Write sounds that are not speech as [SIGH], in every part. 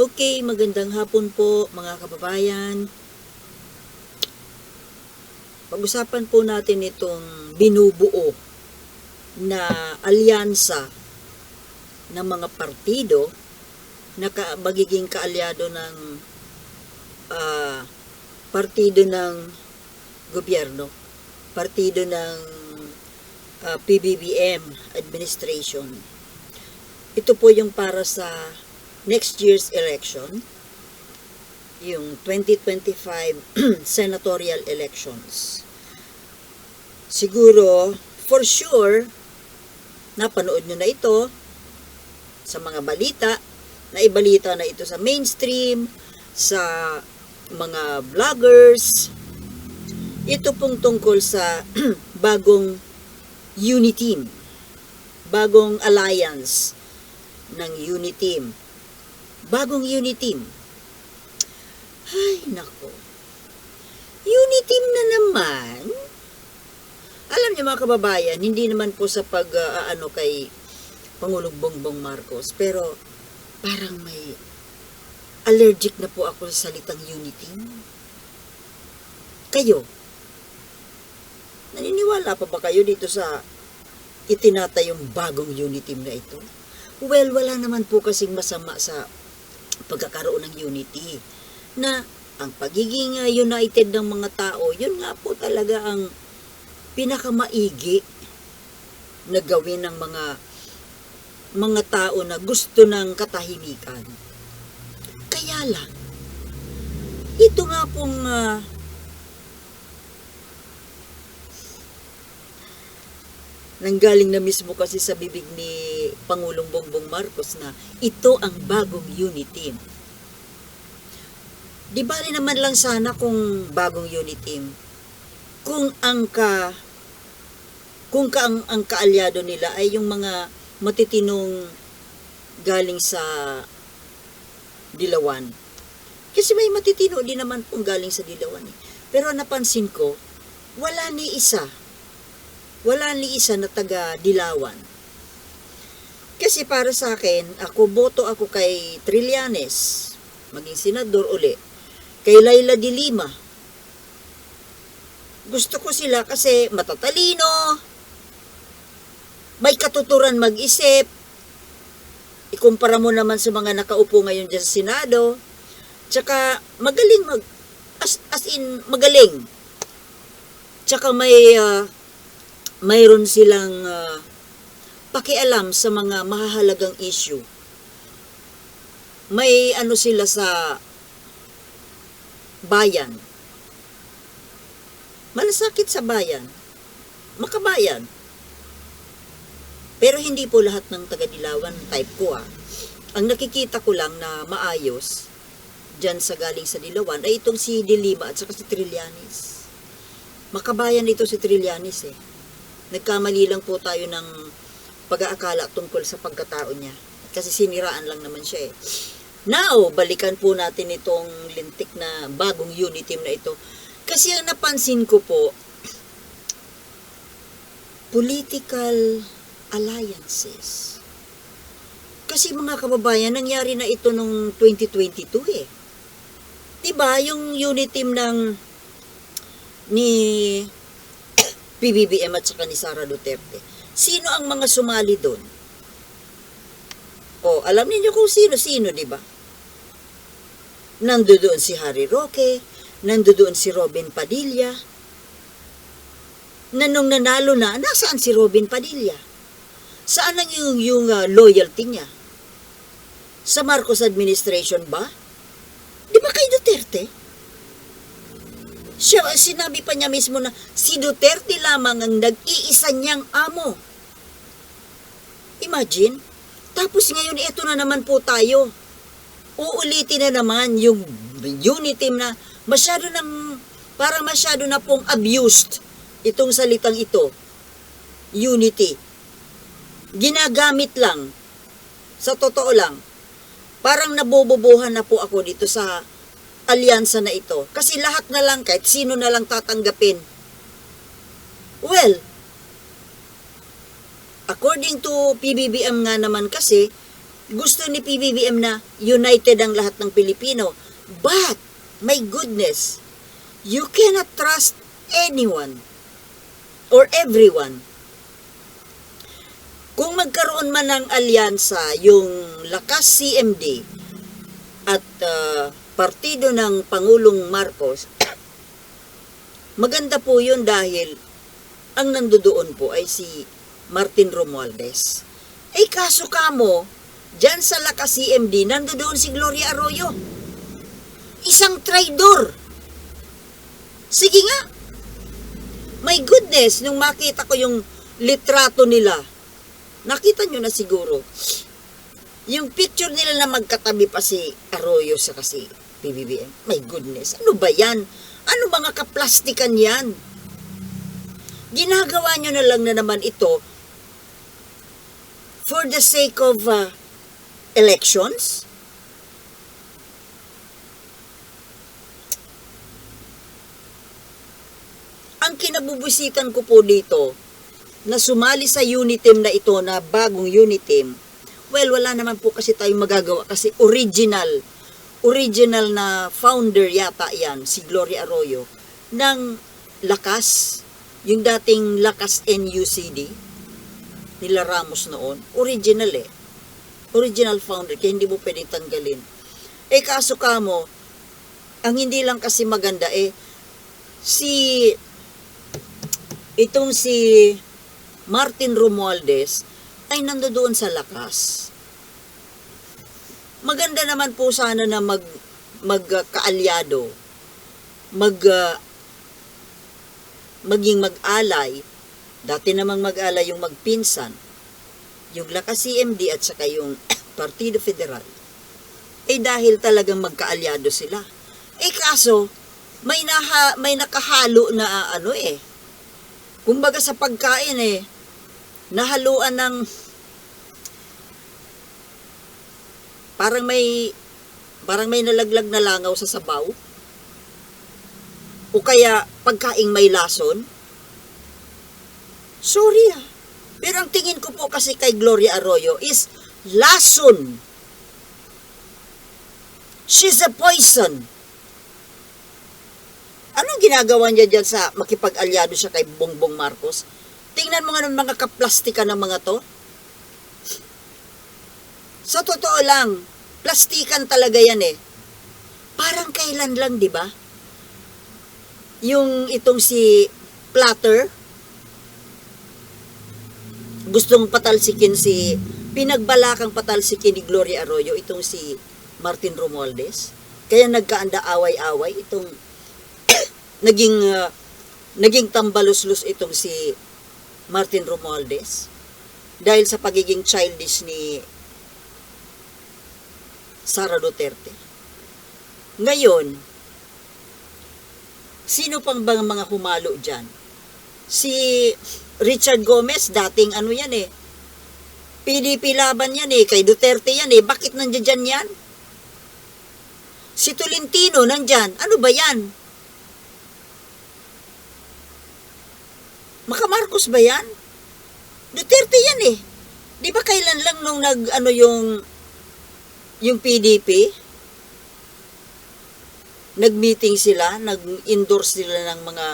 Okay, magandang hapon po mga kababayan. Pag-usapan po natin itong binubuo na alyansa ng mga partido na ka, magiging kaalyado ng ah, partido ng gobyerno, partido ng ah, PBBM administration. Ito po yung para sa next year's election, yung 2025 [CLEARS THROAT] senatorial elections. Siguro, for sure, napanood nyo na ito sa mga balita, naibalita na ito sa mainstream, sa mga vloggers. Ito pong tungkol sa [CLEARS THROAT] bagong Uniteam, bagong alliance ng Uniteam. Bagong Uniteam. Ay, nako. Uniteam na naman. Alam niyo mga kababayan, hindi naman po sa pag ano kay Pangulong Bongbong Marcos, pero parang may allergic na po ako sa salitang Uniteam. Kayo, naniniwala pa ba kayo dito sa itinatayong bagong Uniteam na ito? Well, wala naman po kasing masama sa pagkakaroon ng unity na ang pagiging uh, united ng mga tao, yun nga po talaga ang pinakamaigi na gawin ng mga mga tao na gusto ng katahimikan. Kaya lang, ito nga pong ah, nanggaling na mismo kasi sa bibig ni Pangulong Bongbong Marcos na ito ang bagong unity team. Di bali naman lang sana kung bagong unit team. Kung ang ka kung ka ang, ang kaalyado nila ay yung mga matitinong galing sa Dilawan. Kasi may matitino din naman pong galing sa Dilawan eh. Pero napansin ko, wala ni isa. Wala ni isa na taga Dilawan. Kasi para sa akin, ako boto ako kay Trillanes, maging senador uli, kay Laila de Lima. Gusto ko sila kasi matatalino, may katuturan mag-isip, ikumpara mo naman sa mga nakaupo ngayon dyan sa Senado, tsaka magaling mag, as, as in, magaling. Tsaka may, ah, mayroon silang ah, pakialam sa mga mahahalagang issue. May ano sila sa bayan. Malasakit sa bayan. Makabayan. Pero hindi po lahat ng taga-Dilawan type ko ah. Ang nakikita ko lang na maayos dyan sa galing sa Dilawan ay itong si Dilima at saka si Trillanes. Makabayan ito si Trillanes eh. Nagkamali lang po tayo ng pag-aakala tungkol sa pagkatao niya. Kasi siniraan lang naman siya eh. Now, balikan po natin itong lintik na bagong unit team na ito. Kasi ang napansin ko po, political alliances. Kasi mga kababayan, nangyari na ito nung 2022 eh. 'Di ba yung unit team ng ni [COUGHS] PBBM at saka ni Sara Duterte. Sino ang mga sumali doon? O, alam niyo kung sino-sino, di ba? Nandoon si Harry Roque, nandoon si Robin Padilla. Na nung nanalo na, nasaan si Robin Padilla? Saan ang yung, yung ah, loyalty niya? Sa Marcos administration ba? Di ba kay Duterte? Siya, sinabi pa niya mismo na si Duterte lamang ang nag-iisa niyang amo. Imagine, tapos ngayon ito na naman po tayo. Uulitin na naman yung unity na masyado ng, parang masyado na pong abused itong salitang ito. Unity. Ginagamit lang. Sa totoo lang. Parang nabobobohan na po ako dito sa alyansa na ito. Kasi lahat na lang, kahit sino na lang tatanggapin. Well, according to PBBM nga naman kasi, gusto ni PBBM na united ang lahat ng Pilipino. But, my goodness, you cannot trust anyone or everyone. Kung magkaroon man ng alyansa yung lakas CMD at ah, partido ng Pangulong Marcos, maganda po yun dahil ang nandoon po ay si Martin Romualdez. Eh kaso kamo, dyan sa lakas CMD, nandoon si Gloria Arroyo. Isang traidor. Sige nga. My goodness, nung makita ko yung litrato nila, nakita nyo na siguro, yung picture nila na magkatabi pa si Arroyo sa kasi PBBM. My goodness, ano ba yan? Ano mga kaplastikan yan? Ginagawa nyo na lang na naman ito for the sake of uh, elections? Ang kinabubisitan ko po dito, na sumali sa Uniteam na ito na bagong Uniteam, well, wala naman po kasi tayong magagawa kasi original, original na founder yata yan, si Gloria Arroyo, ng Lakas, yung dating Lakas NUCD, nila Ramos noon, original eh. Original founder, kaya hindi mo pwedeng tanggalin. Eh kaso kamo, ang hindi lang kasi maganda eh, si, itong si Martin Romualdez ay nandoon sa lakas. Maganda naman po sana na mag magkaalyado, mag ah, maging mag-alay. Dati namang mag-alay yung magpinsan, yung lakas CMD at saka yung [COUGHS] Partido Federal. Eh dahil talagang magkaalyado sila. Eh kaso, may naha, may nakahalo na ah, ano eh. Kumbaga sa pagkain eh, nahaluan ng parang may parang may nalaglag na langaw sa sabaw? O kaya pagkaing may lason? Sorry ah. Pero ang tingin ko po kasi kay Gloria Arroyo is lason. She's a poison. Anong ginagawa niya dyan sa makipag-alyado siya kay Bongbong Marcos? Tingnan mo nga ng mga kaplastika ng mga to. Sa totoo lang, plastikan talaga yan eh. Parang kailan lang, di ba? Yung itong si Platter, gustong patalsikin si, pinagbalakang patalsikin ni Gloria Arroyo, itong si Martin Romualdez. Kaya nagkaanda away-away itong [COUGHS] naging uh, naging tambaluslos itong si Martin Romualdez dahil sa pagiging childish ni Sara Duterte. Ngayon, sino pang bang mga humalo dyan? Si Richard Gomez, dating ano yan eh, PDP laban yan eh, kay Duterte yan eh, bakit nandiyan dyan yan? Si Tolentino nandyan, ano ba yan? Maka Marcos ba yan? Duterte yan eh. Di ba kailan lang nung nag, ano yung, yung PDP? Nag-meeting sila, nag-endorse sila ng mga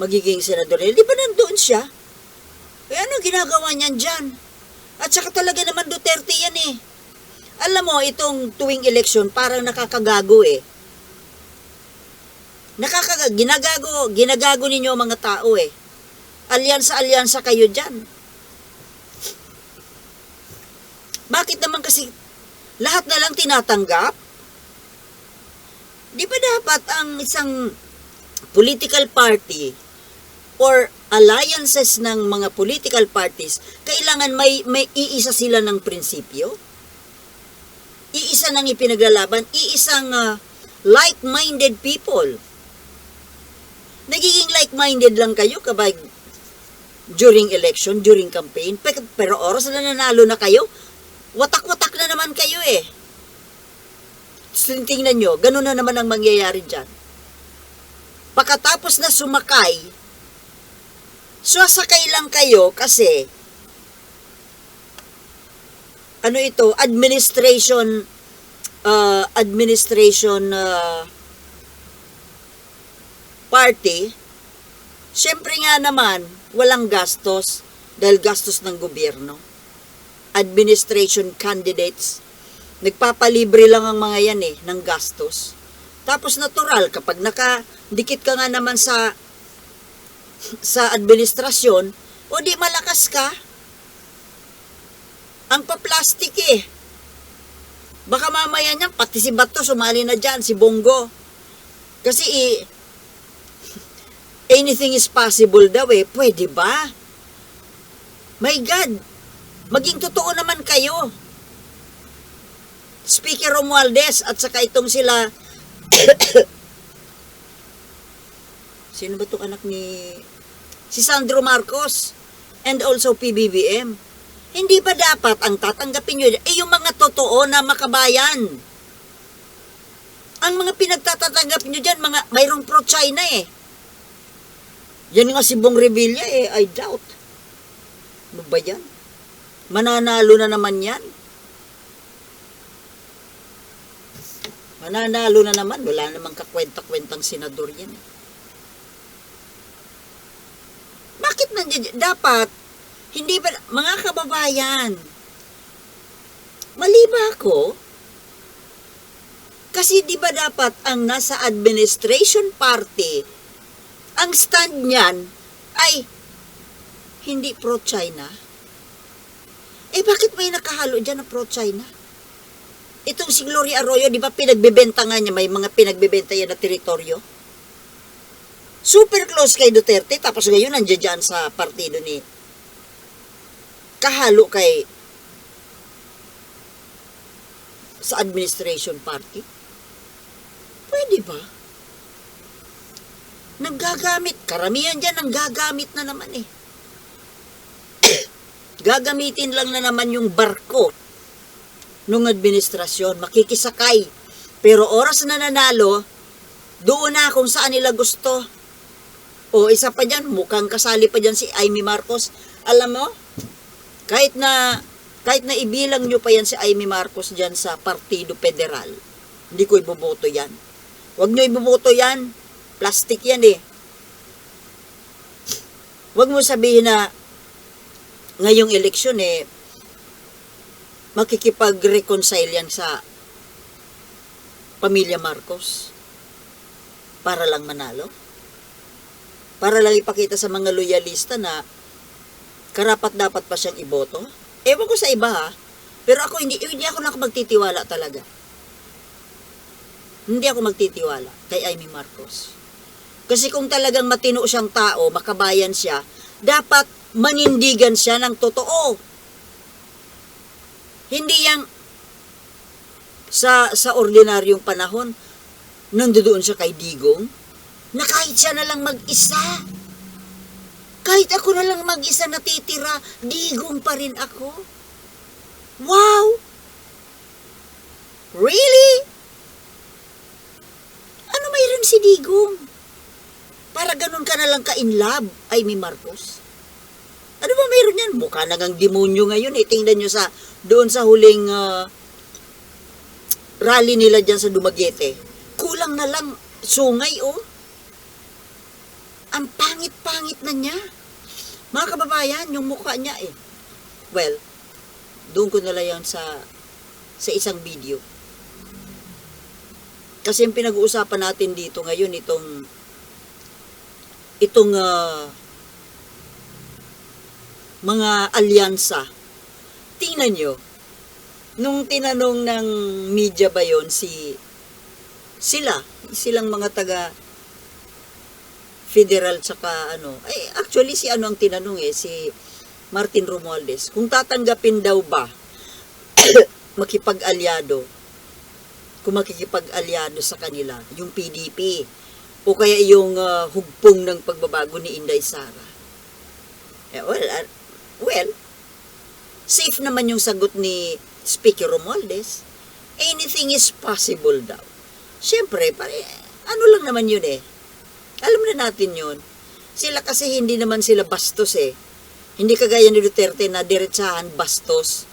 magiging senador. Di ba nandoon siya? Eh ano ginagawa niyan dyan? At saka talaga naman Duterte yan eh. Alam mo, itong tuwing eleksyon, parang nakakagago eh. Nakakaga, ginagago, ginagago ninyo ang mga tao eh alyansa-alyansa kayo dyan. Bakit naman kasi lahat na lang tinatanggap? Di ba dapat ang isang political party or alliances ng mga political parties, kailangan may, may iisa sila ng prinsipyo? Iisa nang ipinaglalaban, iisang uh, like-minded people. Nagiging like-minded lang kayo kapag during election, during campaign. Pero oras na nanalo na kayo, watak-watak na naman kayo eh. Tingnan nyo, ganun na naman ang mangyayari dyan. Pagkatapos na sumakay, sasakay lang kayo kasi ano ito, administration, uh, administration uh, party, syempre nga naman, walang gastos dahil gastos ng gobyerno. Administration candidates, nagpapalibre lang ang mga yan eh, ng gastos. Tapos natural, kapag nakadikit ka nga naman sa sa administrasyon, o di malakas ka, ang pa-plastic eh. Baka mamaya niyan, pati si Bato sumali na dyan, si Bongo. Kasi eh, anything is possible daw eh. Pwede ba? My God, maging totoo naman kayo. Speaker Romualdez at saka itong sila [COUGHS] Sino ba itong anak ni si Sandro Marcos and also PBBM? Hindi ba dapat ang tatanggapin nyo eh yung mga totoo na makabayan? Ang mga pinagtatatanggap nyo dyan, mga, mayroong pro-China eh. Yan nga si Bong Revilla eh, I doubt. Ano ba yan? Mananalo na naman yan. Mananalo na naman. Wala namang kakwenta-kwentang senador yan. eh. Bakit nandiyan? Dapat, hindi ba, mga kababayan, mali ba ako? Kasi di ba dapat ang nasa administration party, ang stand niyan ay hindi pro-China? Eh bakit may nakahalo dyan na pro-China? Itong si Gloria Arroyo, di ba pinagbebenta nga niya, may mga pinagbebenta yan na teritoryo? Super close kay Duterte, tapos ngayon nandiyan dyan sa partido ni kahalo kay sa administration party? Pwede ba? Naggagamit. Karamihan dyan ang gagamit na naman eh. Gagamitin lang na naman yung barko nung administrasyon. Makikisakay. Pero oras na nanalo, doon na kung saan nila gusto. O isa pa dyan, mukhang kasali pa dyan si Amy Marcos. Alam mo, kahit na kahit na ibilang nyo pa yan si Amy Marcos dyan sa Partido Federal, hindi ko iboboto yan. Huwag nyo iboboto yan. Plastic yan eh. Huwag mo sabihin na ngayong eleksyon eh, makikipag-reconcile yan sa pamilya Marcos para lang manalo. Para lang ipakita sa mga loyalista na karapat dapat pa siyang iboto. Ewan ko sa iba ha, pero ako hindi, hindi ako na magtitiwala talaga. Hindi ako magtitiwala kay Amy Marcos. Kasi kung talagang matino siyang tao, makabayan siya, dapat manindigan siya ng totoo. Hindi yang sa sa ordinaryong panahon, nandoon siya kay Digong, na kahit siya na lang mag-isa, kahit ako na lang mag-isa natitira, digong pa rin ako. Wow! Really? Ano mayroon si Digong? Para ganun ka na lang ka-in love, ay mi Marcos. Ano ba mayroon yan? Mukha na ngang demonyo ngayon eh. Tingnan nyo sa, doon sa huling ah, rally nila dyan sa Dumaguete. Kulang na lang sungay oh. Ang pangit-pangit na niya. Mga kababayan, yung mukha niya eh. Well, doon ko nala yan sa sa isang video. Kasi yung pinag-uusapan natin dito ngayon itong itong ah, mga alyansa. Tingnan nyo, nung tinanong ng media ba yon si sila, silang mga taga federal tsaka ano, ay actually si ano ang tinanong eh, si Martin Romualdez, kung tatanggapin daw ba [COUGHS] makipag-alyado, kung makikipag-alyado sa kanila, yung PDP, o kaya yung ah, hugpong ng pagbabago ni Inday Sara. Eh, well, ah, well, safe naman yung sagot ni Speaker Romualdez. Anything is possible daw. Siyempre, pare, ano lang naman yun eh. Alam na natin yun. Sila kasi hindi naman sila bastos eh. Hindi kagaya ni Duterte na diretsahan bastos.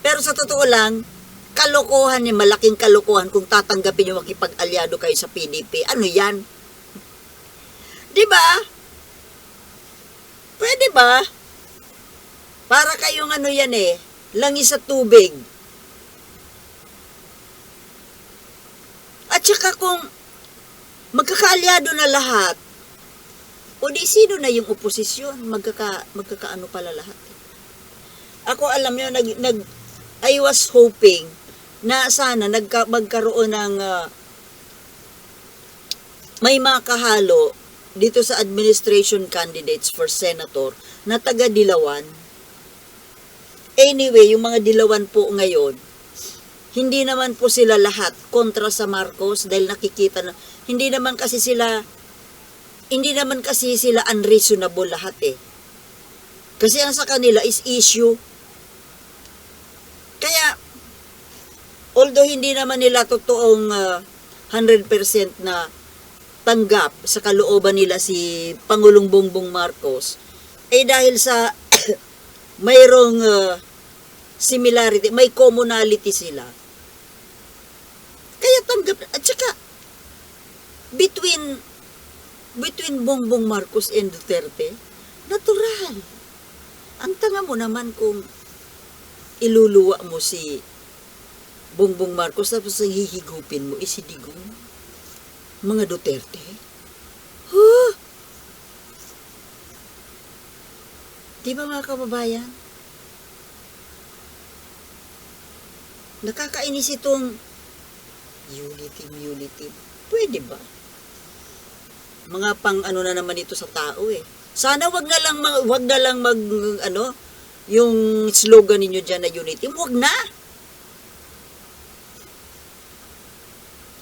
Pero sa totoo lang, kalokohan niya, malaking kalokohan kung tatanggapin yung makipag-alyado kayo sa PDP. Ano yan? Di ba? Pwede ba? Para kayong ano yan eh, langis sa tubig. At saka kung magkakaalyado na lahat, o di sino na yung oposisyon, magkaka, magkakaano pala lahat. Ako alam nyo, nag, nag, I was hoping na sana nagka, magkaroon ng ah, may makahalo dito sa administration candidates for senator na taga Dilawan. Anyway, yung mga Dilawan po ngayon, hindi naman po sila lahat kontra sa Marcos dahil nakikita na hindi naman kasi sila hindi naman kasi sila unreasonable lahat eh. Kasi ang sa kanila is issue. Kaya although hindi naman nila totoong ah, 100% na tanggap sa kalooban nila si Pangulong Bongbong Marcos, eh dahil sa mayroong ah, similarity, may commonality sila. Kaya tanggap, at saka, between, between Bongbong Marcos and Duterte, natural. Ang tanga mo naman kung iluluwa mo si Bongbong Marcos tapos ang hihigupin mo is si Digong. Mga Duterte. Di ba mga kababayan? Nakakainis itong unity, unity. Pwede ba? Mga pang ano na naman ito sa tao eh. Sana wag na lang mag- wag na lang mag ano yung slogan ninyo diyan na unity. Wag na.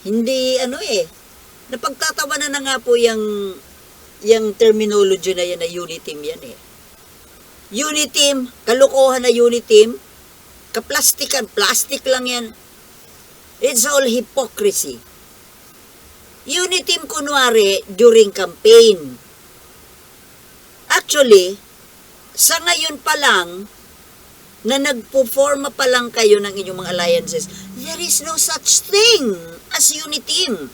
Hindi ano eh. Napagtatawanan na nga po yung yung terminology na yan na uniteam yan eh. Uniteam, kalokohan na uniteam, kaplastikan, plastic lang yan. It's all hypocrisy. Uniteam kunwari during campaign. Actually, sa ngayon pa lang, na nagpo-forma pa lang kayo ng inyong mga alliances, there is no such thing as uniteam.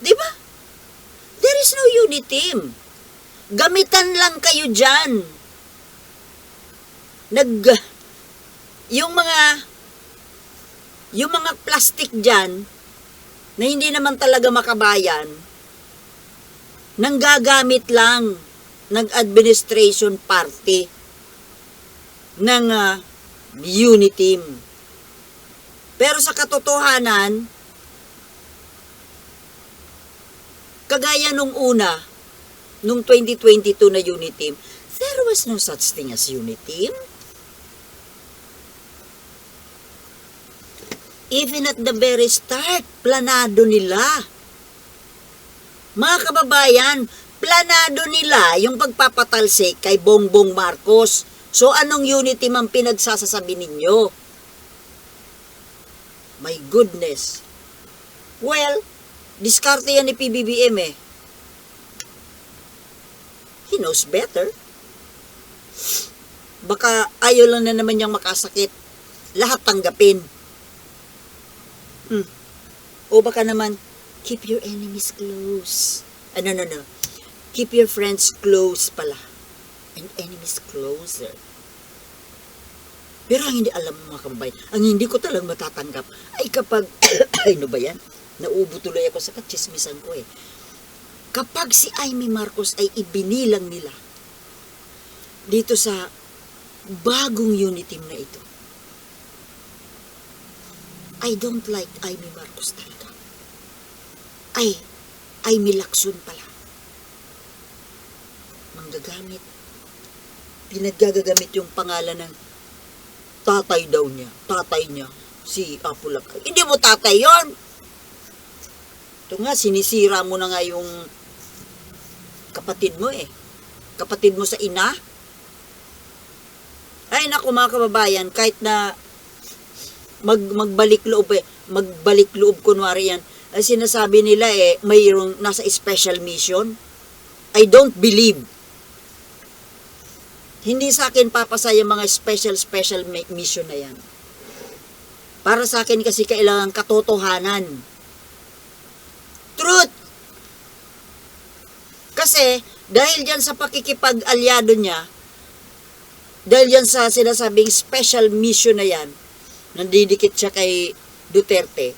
Di ba? There is no uniteam. Gamitan lang kayo dyan. Nag, yung mga, yung mga plastic dyan, na hindi naman talaga makabayan, nanggagamit lang ng administration party ng uh, uniteam. Pero sa katotohanan, kagaya nung una, nung 2022 na uniteam, there was no such thing as uniteam. Even at the very start, planado nila. Mga kababayan, planado nila yung pagpapatalsik kay Bongbong Marcos. So anong unity man pinagsasasabi ninyo? My goodness. Well, diskarte yan ni PBBM eh. He knows better. Baka ayaw lang na naman niyang makasakit. Lahat tanggapin. Hmm. O baka naman, keep your enemies close. Ano, no, no. Keep your friends close pala. And enemies closer. Pero ang hindi alam mga kababayan, ang hindi ko talagang matatanggap ay kapag, [COUGHS] [COUGHS] ay no ba yan? Naubo tuloy ako sa katsismisan ko eh. Kapag si Amy Marcos ay ibinilang nila dito sa bagong unit team na ito, I don't like Amy Marcos talaga. Ay, Amy Lacson pala. Manggagamit. Pinagagagamit yung pangalan ng tatay daw niya. Tatay niya. Si Apo Lacson. Hindi mo tatay yon. Ito nga, sinisira mo na nga yung kapatid mo eh. Kapatid mo sa ina. Ay, naku mga kababayan, kahit na mag, magbalik loob eh, magbalik loob kunwari yan, ay sinasabi nila eh, mayroong nasa special mission. I don't believe. Hindi sa akin papasa yung mga special special mi- mission na yan. Para sa akin kasi kailangan katotohanan. Kasi, dahil dyan sa pakikipag-alyado niya, dahil yan sa sinasabing special mission na yan, nandidikit siya kay Duterte,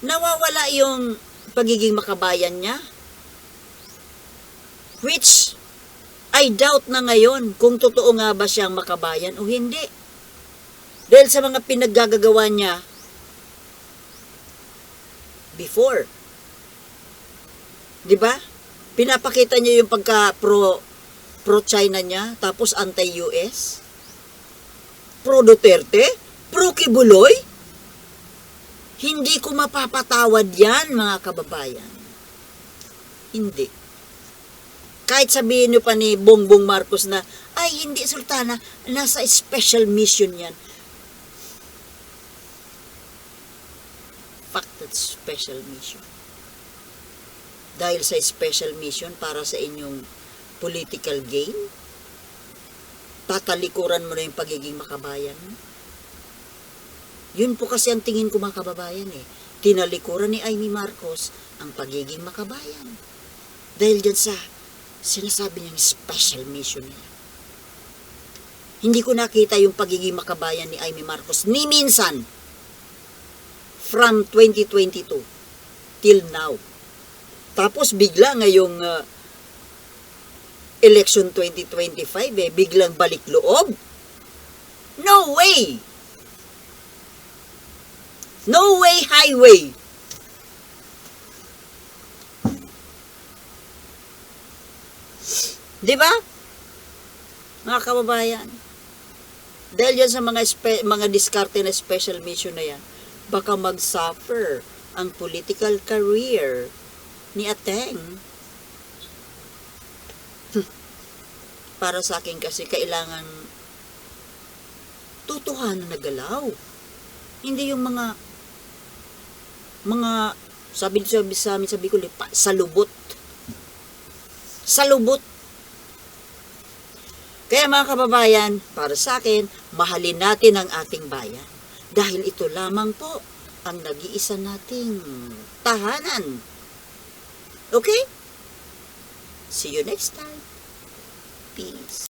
nawawala yung pagiging makabayan niya. Which, I doubt na ngayon kung totoo nga ba siyang makabayan o hindi. Dahil sa mga pinaggagawa niya before. 'Di ba? Pinapakita niya yung pagka pro pro China niya tapos anti-US. Pro Duterte, pro Kibuloy. Hindi ko mapapatawad 'yan, mga kababayan. Hindi. Kahit sabihin niyo pa ni Bongbong Marcos na, ay hindi Sultana, nasa special mission yan. Fact that special mission. Dahil sa special mission para sa inyong political gain, tatalikuran mo na yung pagiging makabayan. Yun po kasi ang tingin ko mga kababayan eh. Tinalikuran ni Amy Marcos ang pagiging makabayan. Dahil dyan sa sinasabi niyang special mission niya. Hindi ko nakita yung pagiging makabayan ni Amy Marcos ni minsan from 2022 till now. Tapos bigla ngayong uh, election 2025 eh, biglang balik loob. No way! No way highway! Di ba? Mga kababayan. Dahil yan sa mga mga diskarte na special mission na yan, baka mag-suffer ang political career ni Ateng. Para sa akin kasi kailangan tutuhanan na galaw. Hindi yung mga mga sabi sabi sa amin sabi ko lipa, salubot. Salubot. Kaya mga kababayan, para sa akin, mahalin natin ang ating bayan. Dahil ito lamang po ang nag-iisa nating tahanan. Okay? See you next time. Peace.